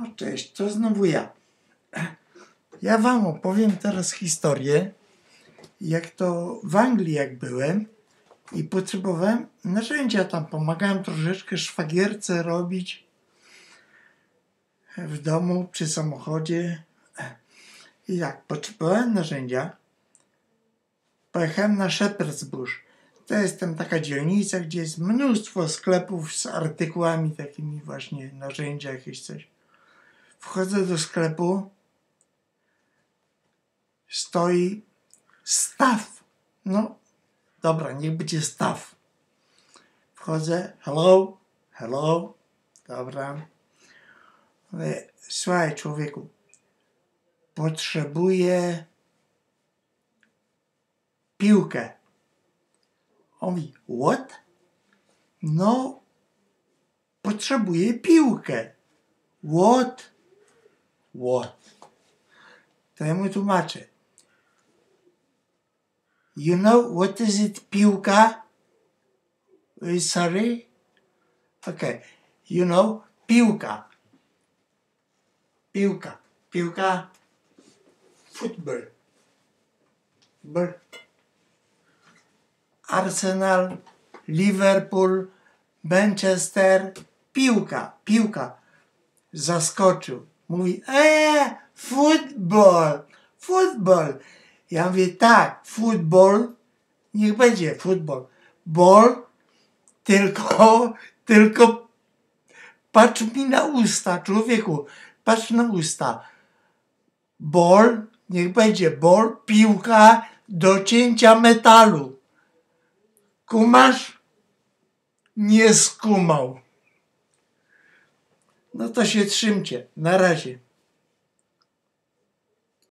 No, cześć, to znowu ja. Ja wam opowiem teraz historię, jak to w Anglii jak byłem i potrzebowałem narzędzia tam, pomagałem troszeczkę szwagierce robić w domu, przy samochodzie. I jak potrzebowałem narzędzia, pojechałem na Shepherd's Bush. To jest tam taka dzielnica, gdzie jest mnóstwo sklepów z artykułami takimi właśnie, narzędzia, jakieś coś. Wchodzę do sklepu, stoi staw. No, dobra, niech będzie staw. Wchodzę, hello, hello, dobra. Mówię, słuchaj człowieku, potrzebuję piłkę. On mówi, what? No, potrzebuję piłkę. What? What? To ja mu tłumaczę. You know what is it piłka? Sorry? Okay. You know piłka. Piłka. Piłka. Football. Football. Arsenal, Liverpool, Manchester. Piłka. Piłka. Zaskoczył. Mówi, eee, football. Football. Ja mówię, tak, football, niech będzie football. Ball, tylko, tylko patrz mi na usta, człowieku, patrz na usta. Ball, niech będzie ball, piłka do cięcia metalu. Kumasz? Nie skumał. No to się trzymcie. Na razie.